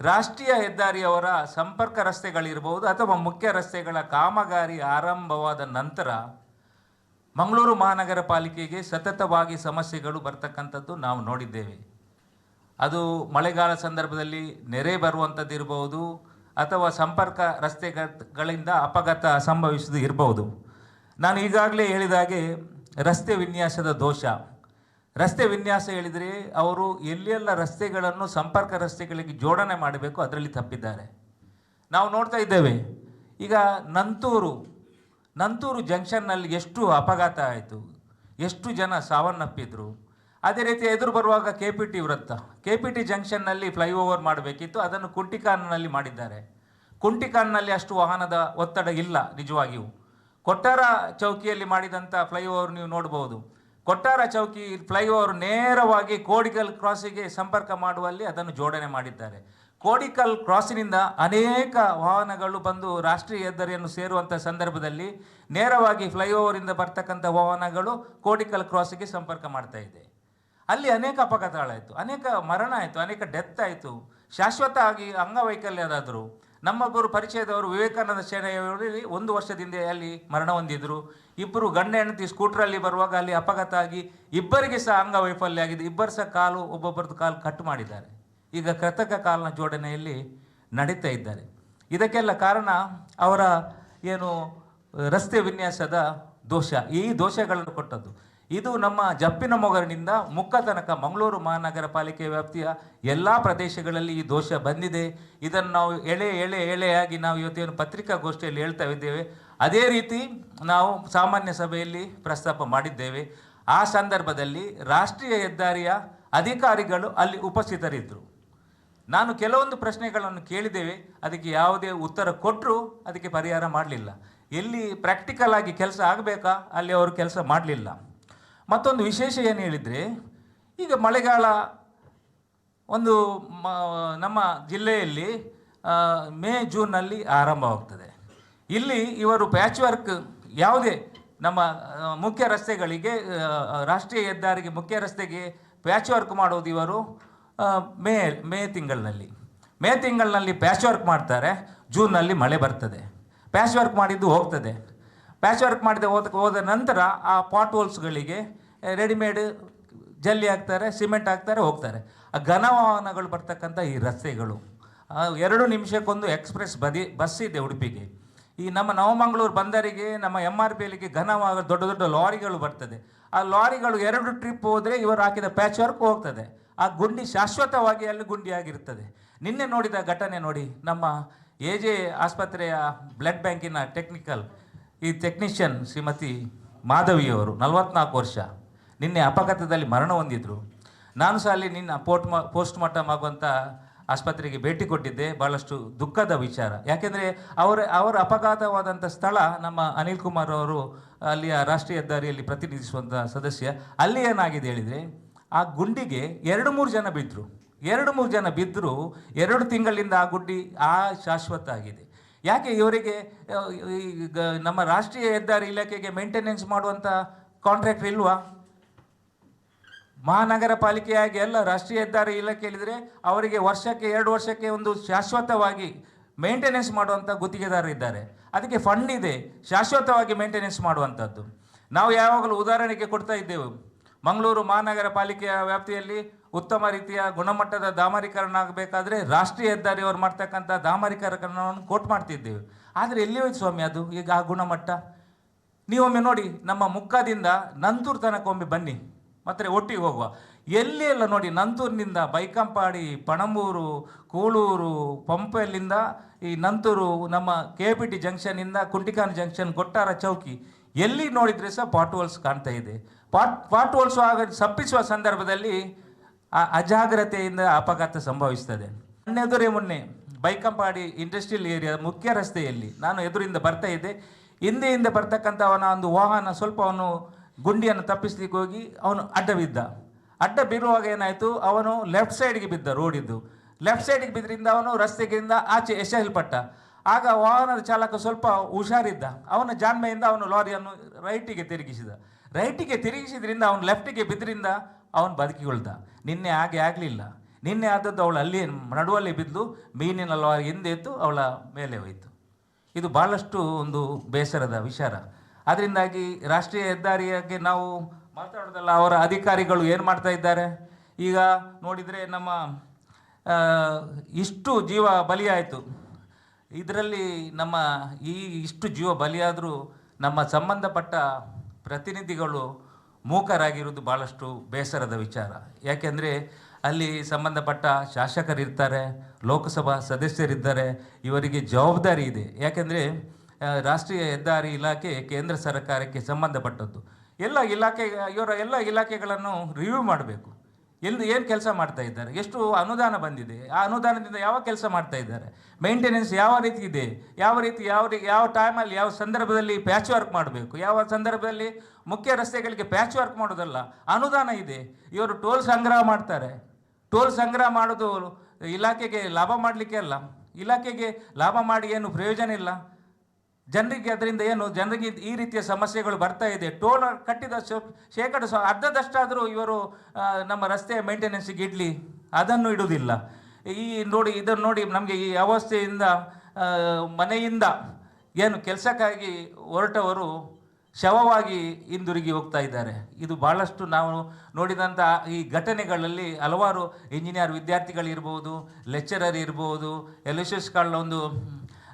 ರಾಷ್ಟ್ರೀಯ ಹೆದ್ದಾರಿಯವರ ಸಂಪರ್ಕ ರಸ್ತೆಗಳಿರ್ಬೋದು ಅಥವಾ ಮುಖ್ಯ ರಸ್ತೆಗಳ ಕಾಮಗಾರಿ ಆರಂಭವಾದ ನಂತರ ಮಂಗಳೂರು ಮಹಾನಗರ ಪಾಲಿಕೆಗೆ ಸತತವಾಗಿ ಸಮಸ್ಯೆಗಳು ಬರ್ತಕ್ಕಂಥದ್ದು ನಾವು ನೋಡಿದ್ದೇವೆ. ಅದು ಮಳೆಗಾಲ ಸಂದರ್ಭದಲ್ಲಿ ನೆರೆ ಬರುವಂಥದ್ದು ಅಥವಾ ಸಂಪರ್ಕ ರಸ್ತೆಗಳಿಂದ ಅಪಘಾತ ಸಂಭವಿಸುವುದು ಇರಬಹುದು ನಾನು ಈಗಾಗಲೇ ಹೇಳಿದಾಗೆ ರಸ್ತೆ ವಿನ್ಯಾಸದ ದೋಷ. ರಸ್ತೆ ವಿನ್ಯಾಸ ಹೇಳಿದರೆ ಅವರು ಎಲ್ಲೆಲ್ಲ ರಸ್ತೆಗಳನ್ನು ಸಂಪರ್ಕ ರಸ್ತೆಗಳಿಗೆ ಜೋಡಣೆ ಮಾಡಬೇಕು ಅದರಲ್ಲಿ ತಪ್ಪಿದ್ದಾರೆ. ನಾವು ನೋಡ್ತಾ ಇದ್ದೇವೆ, ಈಗ ನಂತೂರು ನಂತೂರು ಜಂಕ್ಷನ್ನಲ್ಲಿ ಎಷ್ಟು ಅಪಘಾತ ಆಯಿತು, ಎಷ್ಟು ಜನ ಸಾವನ್ನಪ್ಪಿದ್ರು. ಅದೇ ರೀತಿ ಎದುರು ಬರುವಾಗ ಕೆ ಪಿ ಟಿ ವೃತ್ತ ಕೆ ಪಿ ಟಿ ಜಂಕ್ಷನ್ನಲ್ಲಿ ಫ್ಲೈಓವರ್ ಮಾಡಬೇಕಿತ್ತು, ಅದನ್ನು ಕುಂಟಿಕಾನ್ನಲ್ಲಿ ಮಾಡಿದ್ದಾರೆ. ಕುಂಟಿಕಾನ್ನಲ್ಲಿ ಅಷ್ಟು ವಾಹನದ ಒತ್ತಡ ಇಲ್ಲ ನಿಜವಾಗಿಯೂ. ಕೊಟ್ಟಾರ ಚೌಕಿಯಲ್ಲಿ ಮಾಡಿದಂಥ ಫ್ಲೈಓವರ್ ನೀವು ನೋಡ್ಬೋದು. ಕೊಟ್ಟಾರ ಚೌಕಿ ಫ್ಲೈಓವರ್ ನೇರವಾಗಿ ಕೋಡಿಕಲ್ ಕ್ರಾಸಿಗೆ ಸಂಪರ್ಕ ಮಾಡುವಲ್ಲಿ ಅದನ್ನು ಜೋಡಣೆ ಮಾಡಿದ್ದಾರೆ. ಕೋಡಿಕಲ್ ಕ್ರಾಸಿನಿಂದ ಅನೇಕ ವಾಹನಗಳು ಬಂದು ರಾಷ್ಟ್ರೀಯ ಹೆದ್ದಾರಿಯನ್ನು ಸೇರುವಂಥ ಸಂದರ್ಭದಲ್ಲಿ ನೇರವಾಗಿ ಫ್ಲೈಓವರಿಂದ ಬರ್ತಕ್ಕಂಥ ವಾಹನಗಳು ಕೋಡಿಕಲ್ ಕ್ರಾಸಿಗೆ ಸಂಪರ್ಕ ಮಾಡ್ತಾ ಇದೆ. ಅಲ್ಲಿ ಅನೇಕ ಅಪಘಾತಗಳಾಯಿತು, ಅನೇಕ ಮರಣ ಆಯಿತು, ಅನೇಕ ಡೆತ್ ಆಯಿತು. ಶಾಶ್ವತ ಆಗಿ ಅಂಗವೈಕಲ್ಯರಾದರು ನಮ್ಮೊಬ್ಬರು ಪರಿಚಯದವರು ವಿವೇಕಾನಂದ ಸೇನೆಯವರಲ್ಲಿ ಒಂದು ವರ್ಷದಿಂದ ಅಲ್ಲಿ ಮರಣ ಹೊಂದಿದ್ರು. ಇಬ್ಬರು ಗಂಡ ಹೆಂಡತಿ ಸ್ಕೂಟ್ರಲ್ಲಿ ಬರುವಾಗ ಅಲ್ಲಿ ಅಪಘಾತ ಆಗಿ ಇಬ್ಬರಿಗೆ ಸಹ ಅಂಗವೈಫಲ್ಯ ಆಗಿದೆ. ಇಬ್ಬರು ಸಹ ಕಾಲು, ಒಬ್ಬೊಬ್ಬರದ್ದು ಕಾಲು ಕಟ್ ಮಾಡಿದ್ದಾರೆ. ಈಗ ಕೃತಕ ಕಾಲಿನ ಜೋಡಣೆಯಲ್ಲಿ ನಡೀತಾ ಇದ್ದಾರೆ. ಇದಕ್ಕೆಲ್ಲ ಕಾರಣ ಅವರ ಏನು ರಸ್ತೆ ವಿನ್ಯಾಸದ ದೋಷ. ಈ ದೋಷಗಳನ್ನು ಕೊಟ್ಟದ್ದು. ಇದು ನಮ್ಮ ಜಪ್ಪಿನ ಮೊಗರಿನಿಂದ ಮುಕ್ಕ ತನಕ ಮಂಗಳೂರು ಮಹಾನಗರ ಪಾಲಿಕೆ ವ್ಯಾಪ್ತಿಯ ಎಲ್ಲ ಪ್ರದೇಶಗಳಲ್ಲಿ ಈ ದೋಷ ಬಂದಿದೆ. ಇದನ್ನು ನಾವು ಎಳೆ ಎಳೆ, ಎಳೆಯಾಗಿ ನಾವು ಇವತ್ತೇನು ಪತ್ರಿಕಾಗೋಷ್ಠಿಯಲ್ಲಿ ಹೇಳ್ತಾ ಇದ್ದೇವೆ. ಅದೇ ರೀತಿ ನಾವು ಸಾಮಾನ್ಯ ಸಭೆಯಲ್ಲಿ ಪ್ರಸ್ತಾಪ ಮಾಡಿದ್ದೇವೆ. ಆ ಸಂದರ್ಭದಲ್ಲಿ ರಾಷ್ಟ್ರೀಯ ಹೆದ್ದಾರಿಯ ಅಧಿಕಾರಿಗಳು ಅಲ್ಲಿ ಉಪಸ್ಥಿತರಿದ್ದರು. ನಾನು ಕೆಲವೊಂದು ಪ್ರಶ್ನೆಗಳನ್ನು ಕೇಳಿದ್ದೇವೆ. ಅದಕ್ಕೆ ಯಾವುದೇ ಉತ್ತರ ಕೊಟ್ಟರು ಅದಕ್ಕೆ ಪರಿಹಾರ ಮಾಡಲಿಲ್ಲ. ಎಲ್ಲಿ ಪ್ರಾಕ್ಟಿಕಲ್ ಆಗಿ ಕೆಲಸ ಆಗಬೇಕಾ? ಅಲ್ಲಿ ಅವರು ಕೆಲಸ ಮಾಡಲಿಲ್ಲ. ಮತ್ತೊಂದು ವಿಶೇಷ ಏನು ಹೇಳಿದರೆ, ಈಗ ಮಳೆಗಾಲ ಒಂದು ಮ, ನಮ್ಮ ಜಿಲ್ಲೆಯಲ್ಲಿ ಮೇ, ಜೂನ್ನಲ್ಲಿ ಆರಂಭವಾಗ್ತದೆ ಇಲ್ಲಿ ಇವರು ಪ್ಯಾಚ್ ವರ್ಕ್ ಯಾವುದೇ ನಮ್ಮ ಮುಖ್ಯ ರಸ್ತೆಗಳಿಗೆ ರಾಷ್ಟ್ರೀಯ ಹೆದ್ದಾರಿಗೆ, ಮುಖ್ಯ ರಸ್ತೆಗೆ ಪ್ಯಾಚ್ ವರ್ಕ್ ಮಾಡೋದು ಇವರು ಮೇ ಮೇ ತಿಂಗಳಿನಲ್ಲಿ. ಮೇ ತಿಂಗಳಿನಲ್ಲಿ ಪ್ಯಾಚ್ ವರ್ಕ್ ಮಾಡ್ತಾರೆ, ಜೂನ್ನಲ್ಲಿ ಮಳೆ ಬರ್ತದೆ. ಪ್ಯಾಚ್ ವರ್ಕ್ ಮಾಡಿದ್ದು ಹೋಗ್ತದೆ. ಪ್ಯಾಚ್ ವರ್ಕ್ ಮಾಡಿದ ಹೋದ ಹೋದ ನಂತರ ಆ ಪಾಟ್ ಹೋಲ್ಸ್ಗಳಿಗೆ ರೆಡಿಮೇಡ್ ಜಲ್ಲಿ ಹಾಕ್ತಾರೆ ಸಿಮೆಂಟ್ ಹಾಕ್ತಾರೆ, ಹೋಗ್ತಾರೆ. ಆ ಘನ ವಾಹನಗಳು ಬರ್ತಕ್ಕಂಥ ಈ ರಸ್ತೆಗಳು. ಎರಡು ನಿಮಿಷಕ್ಕೊಂದು ಎಕ್ಸ್ಪ್ರೆಸ್ ಬದಿ ಬಸ್ ಇದೆ ಉಡುಪಿಗೆ. ಈ ನಮ್ಮ ನವಮಂಗಳೂರು ಬಂದರಿಗೆ, ನಮ್ಮ ಎಂ ಆರ್ ಪಿ ಎಲ್ಲಿಗೆ ಘನ ವಾಹನ ದೊಡ್ಡ ದೊಡ್ಡ ಲಾರಿಗಳು ಬರ್ತದೆ. ಆ ಲಾರಿಗಳು ಎರಡು ಟ್ರಿಪ್ ಹೋದರೆ ಇವರು ಹಾಕಿದ ಪ್ಯಾಚ್ ವರ್ಕ್ ಹೋಗ್ತದೆ. ಆ ಗುಂಡಿ ಶಾಶ್ವತವಾಗಿ ಅಲ್ಲಿ ಗುಂಡಿಯಾಗಿರ್ತದೆ ನಿನ್ನೆ ನೋಡಿದ ಘಟನೆ ನೋಡಿ, ನಮ್ಮ ಎ ಜೆ ಆಸ್ಪತ್ರೆಯ ಬ್ಲಡ್ ಬ್ಯಾಂಕಿನ ಟೆಕ್ನಿಕಲ್ ಈ ಟೆಕ್ನಿಷಿಯನ್ ಶ್ರೀಮತಿ ಮಾಧವಿಯವರು ನಲವತ್ನಾಲ್ಕು ವರ್ಷ. ನಿನ್ನೆ ಅಪಘಾತದಲ್ಲಿ ಮರಣ ಹೊಂದಿದ್ರು. ನಾನು ಸಹ ಅಲ್ಲಿ ನಿನ್ನ ಪೋಸ್ಟ್ ಮ ಪೋಸ್ಟ್ ಮಾರ್ಟಮ್ ಆಗುವಂಥ ಆಸ್ಪತ್ರೆಗೆ ಭೇಟಿ ಕೊಟ್ಟಿದ್ದೆ. ಭಾಳಷ್ಟು ದುಃಖದ ವಿಚಾರ. ಯಾಕೆಂದರೆ ಅವರ ಅವರ ಅಪಘಾತವಾದಂಥ ಸ್ಥಳ ನಮ್ಮ ಅನಿಲ್ ಕುಮಾರ್ ಅವರು ಅಲ್ಲಿಯ ರಾಷ್ಟ್ರೀಯ ಹೆದ್ದಾರಿಯಲ್ಲಿ ಪ್ರತಿನಿಧಿಸುವಂಥ ಸದಸ್ಯ. ಅಲ್ಲಿ ಏನಾಗಿದೆ ಹೇಳಿದರೆ, ಆ ಗುಂಡಿಗೆ ಎರಡು ಮೂರು ಜನ ಬಿದ್ದರು ಎರಡು ಮೂರು ಜನ ಬಿದ್ದರೂ ಎರಡು ತಿಂಗಳಿಂದ ಆ ಗುಂಡಿ ಆ ಶಾಶ್ವತ ಆಗಿದೆ. ಯಾಕೆ ಇವರಿಗೆ ಈಗ ನಮ್ಮ ರಾಷ್ಟ್ರೀಯ ಹೆದ್ದಾರಿ ಇಲಾಖೆಗೆ ಮೇಂಟೆನೆನ್ಸ್ ಮಾಡುವಂಥ ಕಾಂಟ್ರಾಕ್ಟ್ ಇಲ್ವಾ? ಮಹಾನಗರ ಪಾಲಿಕೆಯಾಗಿ ಎಲ್ಲ ರಾಷ್ಟ್ರೀಯ ಹೆದ್ದಾರಿ ಇಲಾಖೆ ಹೇಳಿದರೆ ಅವರಿಗೆ ವರ್ಷಕ್ಕೆ, ಎರಡು ವರ್ಷಕ್ಕೆ ಒಂದು ಶಾಶ್ವತವಾಗಿ ಮೇಂಟೆನೆನ್ಸ್ ಮಾಡುವಂಥ ಗುತ್ತಿಗೆದಾರರು ಇದ್ದಾರೆ. ಅದಕ್ಕೆ ಫಂಡ್ ಇದೆ, ಶಾಶ್ವತವಾಗಿ ಮೇಂಟೆನೆನ್ಸ್ ಮಾಡುವಂಥದ್ದು ನಾವು ಯಾವಾಗಲೂ ಉದಾಹರಣೆಗೆ ಕೊಡ್ತಾ ಇದ್ದೆವು. ಮಂಗಳೂರು ಮಹಾನಗರ ಪಾಲಿಕೆಯ ವ್ಯಾಪ್ತಿಯಲ್ಲಿ ಉತ್ತಮ ರೀತಿಯ ಗುಣಮಟ್ಟದ ದಾಮರೀಕರಣ ಆಗಬೇಕಾದ್ರೆ ರಾಷ್ಟ್ರೀಯ ಹೆದ್ದಾರಿಯವರು ಮಾಡ್ತಕ್ಕಂಥ ದಾಮರೀಕರಣವನ್ನು ಕೋಟ್ ಮಾಡ್ತಿದ್ದೇವೆ. ಆದರೆ ಎಲ್ಲಿ ಹೋಯ್ತು ಸ್ವಾಮಿ ಅದು? ಈಗ ಆ ಗುಣಮಟ್ಟ? ನೀವೊಮ್ಮೆ ನೋಡಿ, ನಮ್ಮ ಮುಕ್ಕದಿಂದ ನಂತೂರು ತನಕ ಒಮ್ಮೆ ಬನ್ನಿ. ಮತ್ತೆ ಒಟ್ಟಿಗೆ ಹೋಗುವ. ಎಲ್ಲಿ ಎಲ್ಲ ನೋಡಿ, ನಂತೂರಿನಿಂದ ಬೈಕಂಪಾಡಿ, ಪಣಂಬೂರು, ಕೂಳೂರು ಪಂಪೆಲ್ಲಿಂದ ಈ ನಂತೂರು, ನಮ್ಮ ಕೆ ಪಿ ಟಿ ಜಂಕ್ಷನ್ನಿಂದ ಕುಂಟಿಕಾನ್ ಜಂಕ್ಷನ್ ಕೊಟ್ಟಾರ ಚೌಕಿ, ಎಲ್ಲಿ ನೋಡಿದರೆ ಸಹ ಪಾಟ್ವಲ್ಸ್ ಕಾಣ್ತಾ ಇದೆ. ಪಾಟ್ ಪಾಟ್ ಆಗ ಸಪ್ಪಿಸುವ ಸಂದರ್ಭದಲ್ಲಿ ಆ ಅಜಾಗ್ರತೆಯಿಂದ ಅಪಘಾತ ಸಂಭವಿಸ್ತದೆ. ನನ್ನೆದುರೇ ಮೊನ್ನೆ ಬೈಕಂಪಾಡಿ ಇಂಡಸ್ಟ್ರಿಯಲ್ ಏರಿಯಾ ಮುಖ್ಯ ರಸ್ತೆಯಲ್ಲಿ ನಾನು ಎದುರಿಂದ ಬರ್ತಾ ಇದ್ದೆ. ಹಿಂದೆಯಿಂದ ಬರ್ತಕ್ಕಂಥ ಅವನ ಒಂದು ವಾಹನ ಸ್ವಲ್ಪ ಅವನು ಗುಂಡಿಯನ್ನು ತಪ್ಪಿಸ್ಲಿಕ್ಕೆ ಹೋಗಿ ಅವನು ಅಡ್ಡ ಬಿದ್ದ. ಅಡ್ಡ ಬೀರುವಾಗ ಏನಾಯಿತು? ಅವನು ಲೆಫ್ಟ್ ಸೈಡ್ಗೆ ಬಿದ್ದ ರೋಡಿದ್ದು. ಲೆಫ್ಟ್ ಸೈಡ್ಗೆ ಬಿದ್ದರಿಂದ ಅವನು ರಸ್ತೆಗಿಂದ ಆಚೆ ಎಸೆಯಲ್ಪಟ್ಟ. ಆಗ ವಾಹನದ ಚಾಲಕ ಸ್ವಲ್ಪ ಹುಷಾರಿದ್ದ. ಅವನ ಜಾಣ್ಮೆಯಿಂದ ಅವನು ಲಾರಿಯನ್ನು ರೈಟಿಗೆ ತಿರುಗಿಸಿದ. ರೈಟಿಗೆ ತಿರುಗಿಸಿದ್ರಿಂದ, ಅವನು ಲೆಫ್ಟಿಗೆ ಬಿದ್ದರಿಂದ ಅವನು ಬದುಕಿಗೊಳ್ದ. ನಿನ್ನೆ ಹಾಗೆ ಆಗಲಿಲ್ಲ. ನಿನ್ನೆ ಆದದ್ದು ಅವಳು ಅಲ್ಲಿ ನಡುವಲ್ಲಿ ಬಿದ್ದು ಮೀನಿನ ಹಿಂದೆ ಎದ್ದು ಅವಳ ಮೇಲೆ ಹೋಯಿತು. ಇದು ಭಾಳಷ್ಟು ಒಂದು ಬೇಸರದ ವಿಚಾರ. ಅದರಿಂದಾಗಿ ರಾಷ್ಟ್ರೀಯ ಹೆದ್ದಾರಿಯಾಗೆ ನಾವು ಮಾತಾಡೋದಲ್ಲ, ಅವರ ಅಧಿಕಾರಿಗಳು ಏನು ಮಾಡ್ತಾ ಇದ್ದಾರೆ? ಈಗ ನೋಡಿದರೆ ನಮ್ಮ ಇಷ್ಟು ಜೀವ ಬಲಿಯಾಯಿತು. ಇದರಲ್ಲಿ ನಮ್ಮ ಈ ಇಷ್ಟು ಜೀವ ಬಲಿಯಾದರೂ ನಮ್ಮ ಸಂಬಂಧಪಟ್ಟ ಪ್ರತಿನಿಧಿಗಳು ಮೂಕರಾಗಿರುವುದು ಭಾಳಷ್ಟು ಬೇಸರದ ವಿಚಾರ. ಯಾಕೆಂದರೆ ಅಲ್ಲಿ ಸಂಬಂಧಪಟ್ಟ ಶಾಸಕರಿರ್ತಾರೆ, ಲೋಕಸಭಾ ಸದಸ್ಯರಿದ್ದಾರೆ, ಇವರಿಗೆ ಜವಾಬ್ದಾರಿ ಇದೆ. ಯಾಕೆಂದರೆ ರಾಷ್ಟ್ರೀಯ ಹೆದ್ದಾರಿ ಇಲಾಖೆ ಕೇಂದ್ರ ಸರ್ಕಾರಕ್ಕೆ ಸಂಬಂಧಪಟ್ಟದ್ದು. ಎಲ್ಲ ಇಲಾಖೆ, ಇವರ ಎಲ್ಲ ಇಲಾಖೆಗಳನ್ನು ರಿವ್ಯೂ ಮಾಡಬೇಕು. ಎಲ್ಲಿ ಏನು ಕೆಲಸ ಮಾಡ್ತಾ ಇದ್ದಾರೆ? ಎಷ್ಟು ಅನುದಾನ ಬಂದಿದೆ? ಆ ಅನುದಾನದಿಂದ ಯಾವ ಕೆಲಸ ಮಾಡ್ತಾ ಇದ್ದಾರೆ? ಮೇಂಟೆನೆನ್ಸ್ ಯಾವ ರೀತಿ ಇದೆ? ಯಾವ ರೀತಿ, ಯಾವ ಯಾವ ಟೈಮಲ್ಲಿ ಯಾವ ಸಂದರ್ಭದಲ್ಲಿ ಪ್ಯಾಚ್ ವರ್ಕ್ ಮಾಡಬೇಕು? ಯಾವ ಸಂದರ್ಭದಲ್ಲಿ ಮುಖ್ಯ ರಸ್ತೆಗಳಿಗೆ ಪ್ಯಾಚ್ ವರ್ಕ್ ಮಾಡೋದಲ್ಲ ಅನುದಾನ ಇದೆ. ಇವರು ಟೋಲ್ ಸಂಗ್ರಹ ಮಾಡ್ತಾರೆ. ಟೋಲ್ ಸಂಗ್ರಹ ಮಾಡೋದು ಇಲಾಖೆಗೆ ಲಾಭ ಮಾಡಲಿಕ್ಕೆ ಅಲ್ಲ. ಇಲಾಖೆಗೆ ಲಾಭ ಮಾಡಿ ಏನು ಪ್ರಯೋಜನ ಇಲ್ಲ. ಜನರಿಗೆ ಅದರಿಂದ ಏನು, ಜನರಿಗೆ ಈ ರೀತಿಯ ಸಮಸ್ಯೆಗಳು ಬರ್ತಾ ಇದೆ. ಟೋಲ್ ಕಟ್ಟಿದ ಶೇಕಡ ಸ, ಅರ್ಧದಷ್ಟಾದರೂ ಇವರು ನಮ್ಮ ರಸ್ತೆಯ ಮೇಂಟೆನೆನ್ಸಿಗೆ ಇಡಲಿ. ಅದನ್ನು ಇಡುವುದಿಲ್ಲ. ಈ ನೋಡಿ, ಇದನ್ನು ನೋಡಿ ನಮಗೆ ಈ ಅವಸ್ಥೆಯಿಂದ ಮನೆಯಿಂದ ಏನು ಕೆಲಸಕ್ಕಾಗಿ ಹೊರಟವರು ಶವವಾಗಿ ಹಿಂದಿರುಗಿ ಹೋಗ್ತಾ ಇದ್ದಾರೆ. ಇದು ಭಾಳಷ್ಟು ನಾವು ನೋಡಿದಂಥ ಈ ಘಟನೆಗಳಲ್ಲಿ ಹಲವಾರು ಇಂಜಿನಿಯರ್ ವಿದ್ಯಾರ್ಥಿಗಳಿರ್ಬೋದು, ಲೆಕ್ಚರರ್ ಇರ್ಬೋದು, ಎಲ್ ಎಸ್ ಎಸ್ ಒಂದು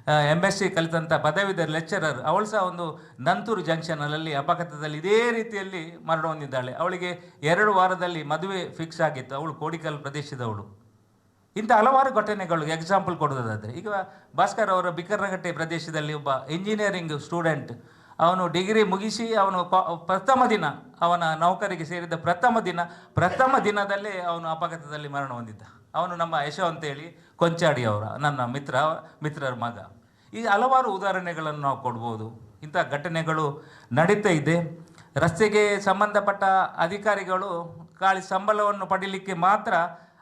ಎಂ ಎಸ್ ಸಿ ಕಲಿತಂಥ ಪದವೀಧರ ಲೆಕ್ಚರರ್ ಅವಳು ಸಹ ಒಂದು ನಂತೂರು ಜಂಕ್ಷನಲ್ಲಿ ಅಪಘಾತದಲ್ಲಿ ಇದೇ ರೀತಿಯಲ್ಲಿ ಮರಣ ಹೊಂದಿದ್ದಾಳೆ. ಅವಳಿಗೆ ಎರಡು ವಾರದಲ್ಲಿ ಮದುವೆ ಫಿಕ್ಸ್ ಆಗಿತ್ತು. ಅವಳು ಕೋಡಿಕಲ್ ಪ್ರದೇಶದವಳು. ಇಂಥ ಹಲವಾರು ಘಟನೆಗಳು ಎಕ್ಸಾಂಪಲ್ ಕೊಡೋದಾದರೆ ಈಗ ಭಾಸ್ಕರ್ ಅವರ ಬಿಕರ್ನಗಟ್ಟೆ ಪ್ರದೇಶದಲ್ಲಿ ಒಬ್ಬ ಇಂಜಿನಿಯರಿಂಗ್ ಸ್ಟೂಡೆಂಟ್ ಅವನು ಡಿಗ್ರಿ ಮುಗಿಸಿ ಅವನು ಪ್ರಥಮ ದಿನ, ಅವನ ನೌಕರಿಗೆ ಸೇರಿದ ಪ್ರಥಮ ದಿನ, ಪ್ರಥಮ ದಿನದಲ್ಲೇ ಅವನು ಅಪಘಾತದಲ್ಲಿ ಮರಣ ಹೊಂದಿದ್ದ. ಅವನು ನಮ್ಮ ಯಶೋ ಅಂತೇಳಿ ಕೊಂಚಾಡಿ ಅವರ ನನ್ನ ಮಿತ್ರ, ಮಿತ್ರರ ಮಗ. ಈ ಹಲವಾರು ಉದಾಹರಣೆಗಳನ್ನು ನಾವು ಕೊಡ್ಬೋದು. ಇಂಥ ಘಟನೆಗಳು ನಡೀತಾ ಇದೆ. ರಸ್ತೆಗೆ ಸಂಬಂಧಪಟ್ಟ ಅಧಿಕಾರಿಗಳು ಕಾಳಿ ಸಂಬಳವನ್ನು ಪಡೀಲಿಕ್ಕೆ ಮಾತ್ರ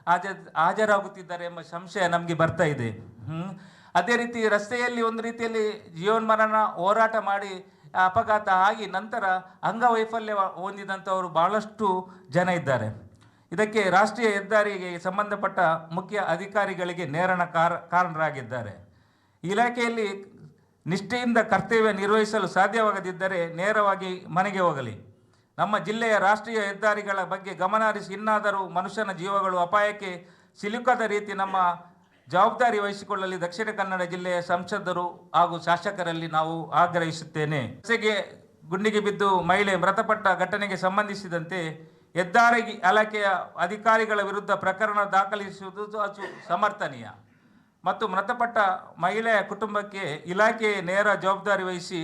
ಹಾಜ, ಹಾಜರಾಗುತ್ತಿದ್ದಾರೆ ಎಂಬ ಸಂಶಯ ನಮಗೆ ಬರ್ತಾ ಇದೆ. ಅದೇ ರೀತಿ ರಸ್ತೆಯಲ್ಲಿ ಒಂದು ರೀತಿಯಲ್ಲಿ ಜೀವನ್ಮರಣ ಹೋರಾಟ ಮಾಡಿ ಅಪಘಾತ ಆಗಿ ನಂತರ ಅಂಗವೈಫಲ್ಯ ಹೊಂದಿದಂಥವರು ಭಾಳಷ್ಟು ಜನ ಇದ್ದಾರೆ. ಇದಕ್ಕೆ ರಾಷ್ಟ್ರೀಯ ಹೆದ್ದಾರಿಗೆ ಸಂಬಂಧಪಟ್ಟ ಮುಖ್ಯ ಅಧಿಕಾರಿಗಳಿಗೆ ನೇರಣ ಕಾರ, ಕಾರಣರಾಗಿದ್ದಾರೆ. ಇಲಾಖೆಯಲ್ಲಿ ನಿಷ್ಠೆಯಿಂದ ಕರ್ತವ್ಯ ನಿರ್ವಹಿಸಲು ಸಾಧ್ಯವಾಗದಿದ್ದರೆ ನೇರವಾಗಿ ಮನೆಗೆ ಹೋಗಲಿ. ನಮ್ಮ ಜಿಲ್ಲೆಯ ರಾಷ್ಟ್ರೀಯ ಹೆದ್ದಾರಿಗಳ ಬಗ್ಗೆ ಗಮನಹರಿಸಿ ಇನ್ನಾದರೂ ಮನುಷ್ಯನ ಜೀವಗಳು ಅಪಾಯಕ್ಕೆ ಸಿಲುಕದ ರೀತಿ ನಮ್ಮ ಜವಾಬ್ದಾರಿ ವಹಿಸಿಕೊಳ್ಳಲಿ. ದಕ್ಷಿಣ ಕನ್ನಡ ಜಿಲ್ಲೆಯ ಸಂಸದರು ಹಾಗೂ ಶಾಸಕರಲ್ಲಿ ನಾವು ಆಗ್ರಹಿಸುತ್ತೇನೆ. ಗುಂಡಿಗೆ ಬಿದ್ದು ಮಹಿಳೆ ಮೃತಪಟ್ಟ ಘಟನೆಗೆ ಸಂಬಂಧಿಸಿದಂತೆ ಹೆದ್ದಾರಿ ಇಲಾಖೆಯ ಅಧಿಕಾರಿಗಳ ವಿರುದ್ಧ ಪ್ರಕರಣ ದಾಖಲಿಸುವುದು ಅಚು ಸಮರ್ಥನೀಯ. ಮತ್ತು ಮೃತಪಟ್ಟ ಮಹಿಳೆಯ ಕುಟುಂಬಕ್ಕೆ ಇಲಾಖೆ ನೇರ ಜವಾಬ್ದಾರಿ ವಹಿಸಿ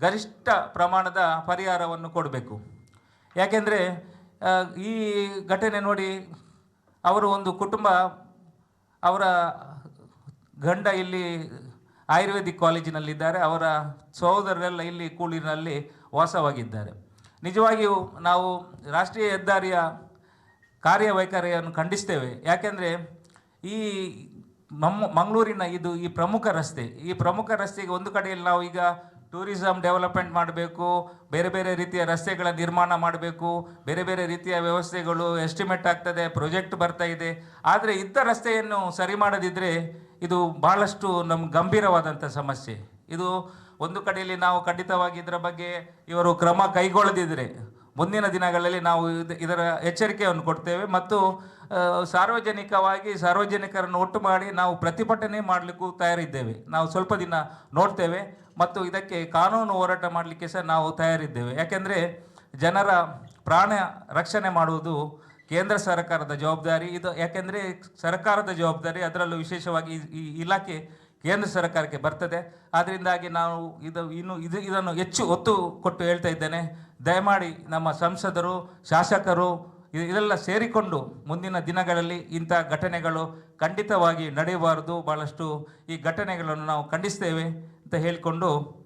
ಗರಿಷ್ಠ ಪ್ರಮಾಣದ ಪರಿಹಾರವನ್ನು ಕೊಡಬೇಕು. ಯಾಕೆಂದರೆ ಈ ಘಟನೆ ನೋಡಿ ಅವರು ಒಂದು ಕುಟುಂಬ, ಅವರ ಗಂಡ ಇಲ್ಲಿ ಆಯುರ್ವೇದಿಕ್ ಕಾಲೇಜಿನಲ್ಲಿದ್ದಾರೆ, ಅವರ ಸಹೋದರರೆಲ್ಲ ಇಲ್ಲಿ ಕೂಳಿನಲ್ಲಿ ವಾಸವಾಗಿದ್ದಾರೆ. ನಿಜವಾಗಿಯೂ ನಾವು ರಾಷ್ಟ್ರೀಯ ಹೆದ್ದಾರಿಯ ಕಾರ್ಯವೈಖರಿಯನ್ನು ಖಂಡಿಸ್ತೇವೆ. ಯಾಕೆಂದರೆ ಈ ಮಮ್ಮ ಮಂಗಳೂರಿನ ಇದು ಈ ಪ್ರಮುಖ ರಸ್ತೆ, ಈ ಪ್ರಮುಖ ರಸ್ತೆಗೆ ಒಂದು ಕಡೆಯಲ್ಲಿ ನಾವು ಈಗ ಟೂರಿಸಮ್ ಡೆವಲಪ್ಮೆಂಟ್ ಮಾಡಬೇಕು, ಬೇರೆ ಬೇರೆ ರೀತಿಯ ರಸ್ತೆಗಳ ನಿರ್ಮಾಣ ಮಾಡಬೇಕು, ಬೇರೆ ಬೇರೆ ರೀತಿಯ ವ್ಯವಸ್ಥೆಗಳು ಎಸ್ಟಿಮೇಟ್ ಆಗ್ತದೆ, ಪ್ರೊಜೆಕ್ಟ್ ಬರ್ತಾ ಇದೆ. ಆದರೆ ಇದ್ದ ರಸ್ತೆಯನ್ನು ಸರಿ ಮಾಡದಿದ್ದರೆ ಇದು ಭಾಳಷ್ಟು ನಮ್ಮ ಗಂಭೀರವಾದಂಥ ಸಮಸ್ಯೆ. ಇದು ಒಂದು ಕಡೆಯಲ್ಲಿ ನಾವು ಖಂಡಿತವಾಗಿ ಇದರ ಬಗ್ಗೆ ಇವರು ಕ್ರಮ ಕೈಗೊಳ್ಳದಿದ್ದರೆ ಮುಂದಿನ ದಿನಗಳಲ್ಲಿ ನಾವು ಇದ್- ಇದರ ಎಚ್ಚರಿಕೆಯನ್ನು ಕೊಡ್ತೇವೆ ಮತ್ತು ಸಾರ್ವಜನಿಕವಾಗಿ ಸಾರ್ವಜನಿಕರನ್ನು ಒಟ್ಟು ಮಾಡಿ ನಾವು ಪ್ರತಿಭಟನೆ ಮಾಡಲಿಕ್ಕೂ ತಯಾರಿದ್ದೇವೆ. ನಾವು ಸ್ವಲ್ಪ ದಿನ ನೋಡ್ತೇವೆ ಮತ್ತು ಇದಕ್ಕೆ ಕಾನೂನು ಹೋರಾಟ ಮಾಡಲಿಕ್ಕೆ ಸಹ ನಾವು ತಯಾರಿದ್ದೇವೆ. ಯಾಕೆಂದರೆ ಜನರ ಪ್ರಾಣ ರಕ್ಷಣೆ ಮಾಡುವುದು ಕೇಂದ್ರ ಸರ್ಕಾರದ ಜವಾಬ್ದಾರಿ. ಇದು ಯಾಕೆಂದರೆ ಸರ್ಕಾರದ ಜವಾಬ್ದಾರಿ, ಅದರಲ್ಲೂ ವಿಶೇಷವಾಗಿ ಈ ಇಲಾಖೆ ಕೇಂದ್ರ ಸರ್ಕಾರಕ್ಕೆ ಬರ್ತದೆ. ಆದ್ದರಿಂದಾಗಿ ನಾವು ಇದು ಇನ್ನು ಇದು ಇದನ್ನು ಹೆಚ್ಚು ಒತ್ತು ಕೊಟ್ಟು ಹೇಳ್ತಾ ಇದ್ದೇನೆ. ದಯಮಾಡಿ ನಮ್ಮ ಸಂಸದರು, ಶಾಸಕರು ಇದೆಲ್ಲ ಸೇರಿಕೊಂಡು ಮುಂದಿನ ದಿನಗಳಲ್ಲಿ ಇಂಥ ಘಟನೆಗಳು ಖಂಡಿತವಾಗಿ ನಡೆಯಬಾರದು. ಭಾಳಷ್ಟು ಈ ಘಟನೆಗಳನ್ನು ನಾವು ಖಂಡಿಸ್ತೇವೆ ಅಂತ ಹೇಳಿಕೊಂಡು